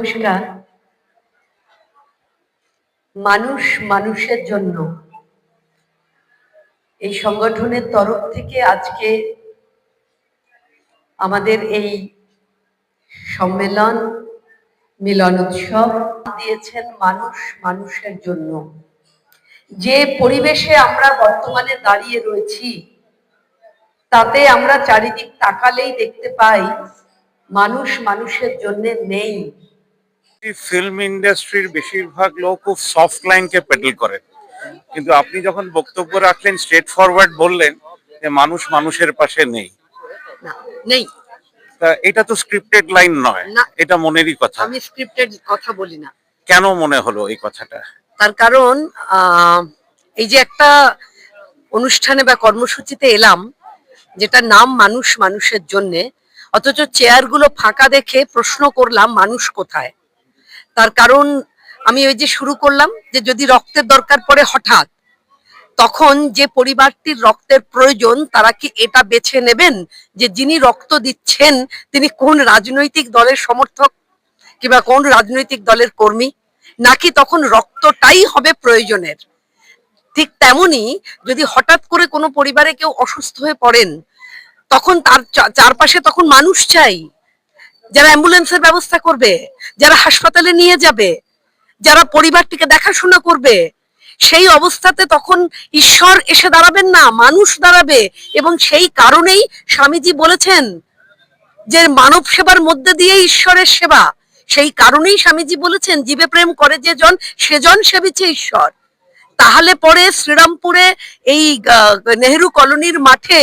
নমস্কার মানুষ মানুষের জন্য। এই সংগঠনের তরফ থেকে আজকে আমাদের এই সম্মেলন, মিলন উৎসব দিয়েছেন মানুষ মানুষের জন্য। যে পরিবেশে আমরা বর্তমানে দাঁড়িয়ে রয়েছি, তাতে আমরা চারিদিক তাকালেই দেখতে পাই মানুষ মানুষের জন্য নেই। ফিল্ম ইন্ডাস্ট্রির বেশিরভাগ লোক খুব সফট লাইনকে পেডেল করেন কিন্তু আপনি যখন বক্তব্য রাখলেন স্ট্রেট ফরওয়ার্ড বললেন যে মানুষ মানুষের পাশে নেই। নেই। তা এটা তো স্ক্রিপ্টেড লাইন নয়। এটা মনেরই কথা। আমি স্ক্রিপ্টেড কথা বলি না। কেন মনে হলো এই কথাটা? তার কারণ এই যে একটা অনুষ্ঠানে বা কর্মসূচিতে এলাম যেটা নাম মানুষ মানুষের জন্য অথচ চেয়ারগুলো ফাঁকা দেখে প্রশ্ন করলাম মানুষ কোথায়? তার কারণ আমি ওই যে শুরু করলাম যে যদি রক্তের দরকার পড়ে হঠাৎ, তখন যে পরিবারটির রক্তের প্রয়োজন, তারা কি এটা বেছে নেবেন যে যিনি রক্ত দিচ্ছেন, তিনি কোন রাজনৈতিক দলের সমর্থক কিংবা কোন রাজনৈতিক দলের কর্মী? নাকি তখন রক্তটাই হবে প্রয়োজনের? ঠিক তেমনি যদি হঠাৎ করে কোনো পরিবারে কেউ অসুস্থ হয়ে পড়েন, তখন তার চারপাশে তখন মানুষ চাই। যারা অ্যাম্বুলেন্সের ব্যবস্থা করবে, যারা হাসপাতালে নিয়ে যাবে, যারা পরিবারটিকে দেখাশোনা করবে, সেই অবস্থাতে তখন ঈশ্বর এসে দাঁড়াবেন না, মানুষ দাঁড়াবে এবং সেই কারণেই স্বামীজি বলেছেন যে মানব সেবার মধ্যে দিয়ে ঈশ্বরের সেবা। সেই কারণেই স্বামীজি বলেছেন, জীবে প্রেম করে যে জন সেজন সেবিছে ঈশ্বর। তাহলে পরে শ্রীরামপুরে এই নেহেরু কলোনির মাঠে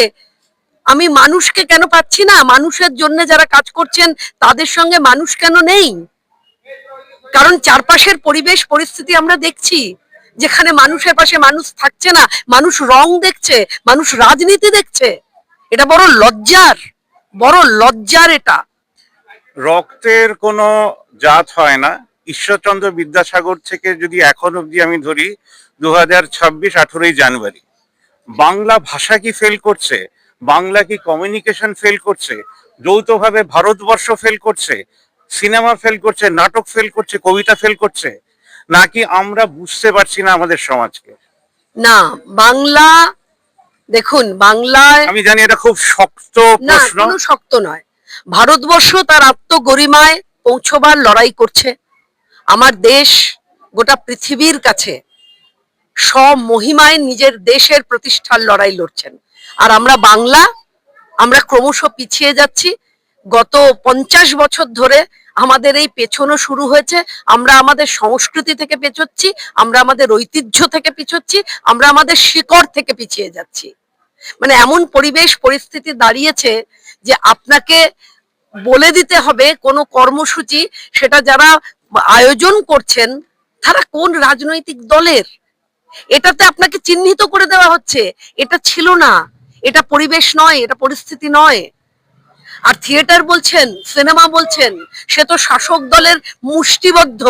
আমি মানুষকে কেন পাচ্ছি না? মানুষের জন্য যারা কাজ করছেন, তাদের সঙ্গে মানুষ কেন নেই? কারণ চারপাশের পরিবেশ, পরিস্থিতি আমরা দেখছি, যেখানে মানুষের পাশে মানুষ থাকছে না। মানুষ রং দেখছে, মানুষ রাজনীতি দেখছে। এটা বড় লজ্জার বড় লজ্জার এটা। রক্তের কোনো জাত হয় না। ঈশ্বরচন্দ্র বিদ্যাসাগর থেকে যদি এখন অবধি আমি ধরি দু হাজার ছাব্বিশ আঠেরোই জানুয়ারি, বাংলা ভাষা কি ফেল করছে? বাংলা কি কমিউনিকেশন ফেল করছে? যৌথভাবে ভারতবর্ষ ফেল করছে? সিনেমা ফেল করছে? নাটক ফেল করছে? কবিতা ফেল করছে? নাকি আমরা বুঝতে পারছি না আমাদের সমাজকে? না বাংলা দেখুন বাংলায় আমি জানি এটা খুব শক্ত না প্রশ্ন। শক্ত নয়। ভারতবর্ষ তার আত্মগরিমায় পৌঁছবার লড়াই করছে। আমার দেশ গোটা পৃথিবীর কাছে সব মহিমায় নিজের দেশের প্রতিষ্ঠার লড়াই লড়ছেন। আর আমরা বাংলা, আমরা ক্রমশ পিছিয়ে যাচ্ছি। গত পঞ্চাশ বছর ধরে আমাদের এই পেছনো শুরু হয়েছে। আমরা আমাদের সংস্কৃতি থেকে পেছোচ্ছি, আমরা আমাদের ঐতিহ্য থেকে পিছোচ্ছি, আমরা আমাদের শিকড় থেকে পিছিয়ে যাচ্ছি। মানে এমন পরিবেশ, পরিস্থিতি দাঁড়িয়েছে যে আপনাকে বলে দিতে হবে কোনো কর্মসূচি, সেটা যারা আয়োজন করছেন, তারা কোন রাজনৈতিক দলের? এটাতে আপনাকে চিহ্নিত করে দেওয়া হচ্ছে। এটা ছিল না। এটা পরিবেশ নয়, এটা পরিস্থিতি নয়। আর থিয়েটার বলছেন, সিনেমা বলছেন, সে তো শাসক দলের মুষ্টিবদ্ধ।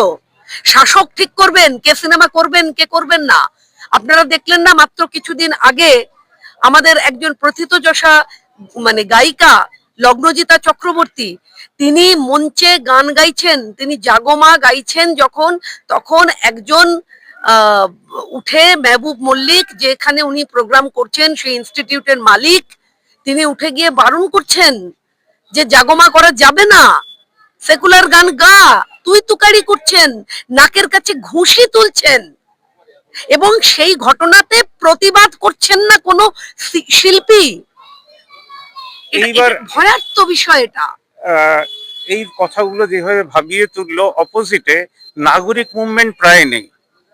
শাসক ঠিক করবেন, কে সিনেমা করবেন, কে করবেন না। আপনারা দেখলেন না মাত্র কিছুদিন আগে আমাদের একজন প্রথিতযশা মানে গায়িকা লগ্নজিতা চক্রবর্তী, তিনি মঞ্চে গান গাইছেন, তিনি জাগমা গাইছেন যখন, তখন একজন উঠে মেহবুব মল্লিক যেখানে উনি প্রোগ্রাম করছেন সেই ইনস্টিটিউটের মালিক তিনি উঠে গিয়ে বারণ করছেন যে জাগমা করা যাবে না। সেকুলার গান গা তুই তুকারি করছেন নাকের কাছে ঘুষি তুলছেন। এবং সেই ঘটনাতে প্রতিবাদ করছেন না কোনো শিল্পী। এইবার- ভয়ার্থ বিষয় এটা। এই কথাগুলো যেভাবে ভাবিয়ে তুললো অপোজিটে নাগরিক মুভমেন্ট প্রায় নেই।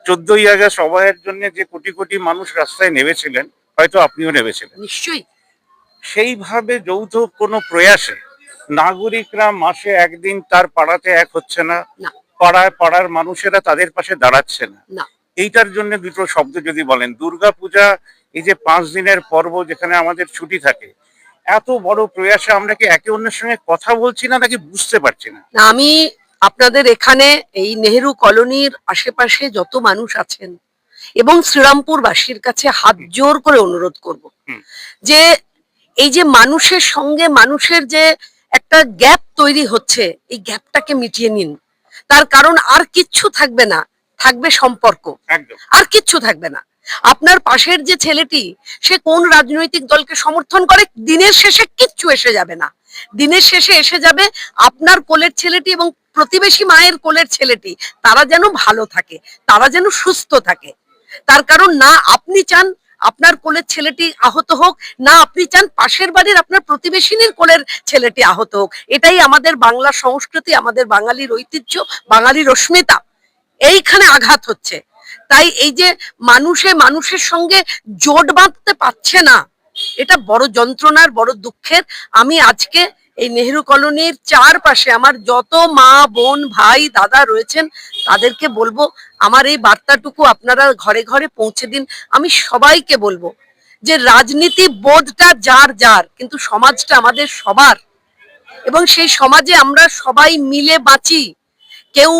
চোদ্দই আগস্ট অভয়ের জন্য যে কোটি কোটি মানুষ রাস্তায় নেমেছিলেন হয়তো আপনিও নেমেছিলেন। নিশ্চয়ই। সেইভাবে যৌথ কোনো প্রয়াসে নাগরিকরা মাসে একদিন তার পাড়াতে এক হচ্ছে না পাড়ায় পাড়ার মানুষেরা তাদের পাশে দাঁড়াচ্ছে না। এইটার জন্য দুটো শব্দ যদি বলেন দুর্গা পূজা এই যে পাঁচ দিনের পর্ব যেখানে আমাদের ছুটি থাকে এত বড় প্রয়াসে আমরা কি একে অন্যের সঙ্গে কথা বলছি না নাকি বুঝতে পারছি না আমি আপনাদের এখানে এই নেহেরু কলোনির আশেপাশে যত মানুষ আছেন এবং শ্রীরামপুরবাসীর কাছে হাত জোর করে অনুরোধ করব যে এই যে মানুষের সঙ্গে মানুষের যে একটা গ্যাপ তৈরি হচ্ছে এই গ্যাপটাকে মিটিয়ে নিন। তার কারণ আর কিচ্ছু থাকবে না থাকবে সম্পর্ক। আর কিচ্ছু থাকবে না। আপনার পাশের যে ছেলেটি সে কোন রাজনৈতিক দলকে সমর্থন করে দিনের শেষে কিচ্ছু এসে যাবে না। দিনের শেষে এসে যাবে আপনার কোলের ছেলেটি এবং প্রতিবেশী মায়ের কোলের ছেলেটি। তারা যেন ভালো থাকে, তারা যেন সুস্থ থাকে। তার কারণ না আপনি চান আপনার কোলের ছেলেটি আহত হোক, না আপনি চান পাশের বাড়ির আপনার প্রতিবেশিনীর কোলের ছেলেটি আহত হোক। এটাই আমাদের বাংলা সংস্কৃতি, আমাদের বাঙালির ঐতিহ্য, বাঙালির অস্মিতা। এইখানে আঘাত হচ্ছে। তাই এই যে মানুষে মানুষের সঙ্গে জোট বাঁধতে পারছে না এটা বড় যন্ত্রণার, বড় দুঃখের। আমি আজকে এই নেহেরু কলোনির চারপাশে আমার যত মা, বোন, ভাই, দাদা রয়েছেন, তাদেরকে বলব, আমার এই বার্তাটুকু আপনারা ঘরে ঘরে পৌঁছে দিন। আমি সবাইকে বলব যে রাজনীতি বোধটা যার যার, কিন্তু সমাজটা আমাদের সবার। এবং সেই সমাজে আমরা সবাই মিলে বাঁচি। কেউ,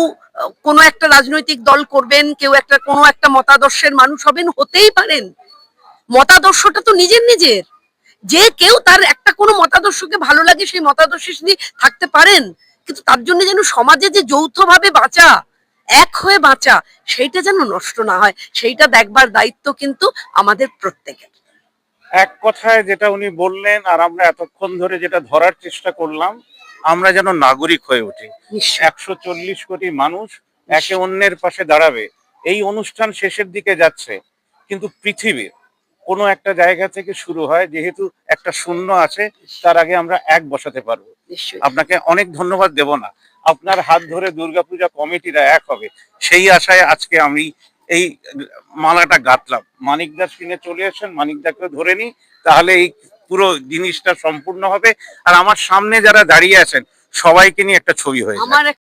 কোনো একটা রাজনৈতিক দল করবেন, কেউ একটা, কোনো একটা মতাদর্শের মানুষ হবেন, হতেই পারেন। মতাদর্শটা তো নিজের নিজের। যে কেউ তার একটা কোনো মতাদর্শকে ভালো লাগে সেই মতাদর্শে তিনি থাকতে পারেন। কিন্তু তার জন্য যেন সমাজে যে যৌথভাবে বাঁচা এক হয়ে বাঁচা সেইটা যেন নষ্ট না হয় সেইটা দেখবার দায়িত্ব কিন্তু আমাদের প্রত্যেকের। এক কথায় যেটা উনি বললেন আর আমরা এতক্ষণ ধরে যেটা ধরার চেষ্টা করলাম আমরা যেন নাগরিক হয়ে উঠি। একশো চল্লিশ কোটি মানুষ একে অন্যের পাশে দাঁড়াবে। এই অনুষ্ঠান শেষের দিকে যাচ্ছে কিন্তু পৃথিবীর কোনো একটা জায়গা থেকে শুরু হয় যেহেতু একটা শূন্য আছে তার আগে আমরা এক বসাতে পারব। আপনাকে অনেক ধন্যবাদ দেব না। আপনার হাত ধরে দুর্গাপূজা কমিটিরা এক হবে। সেই আশায় আজকে আমি এই মালাটা গাঁথলাম। মানিকদা স্ক্রিনে চলে এসেছেন মানিকদাকে ধরে নিই। তাহলে এই পুরো জিনিসটা সম্পূর্ণ হবে। আর আমার সামনে যারা দাঁড়িয়ে আছেন সবাইকে নিয়ে একটা ছবি হয়ে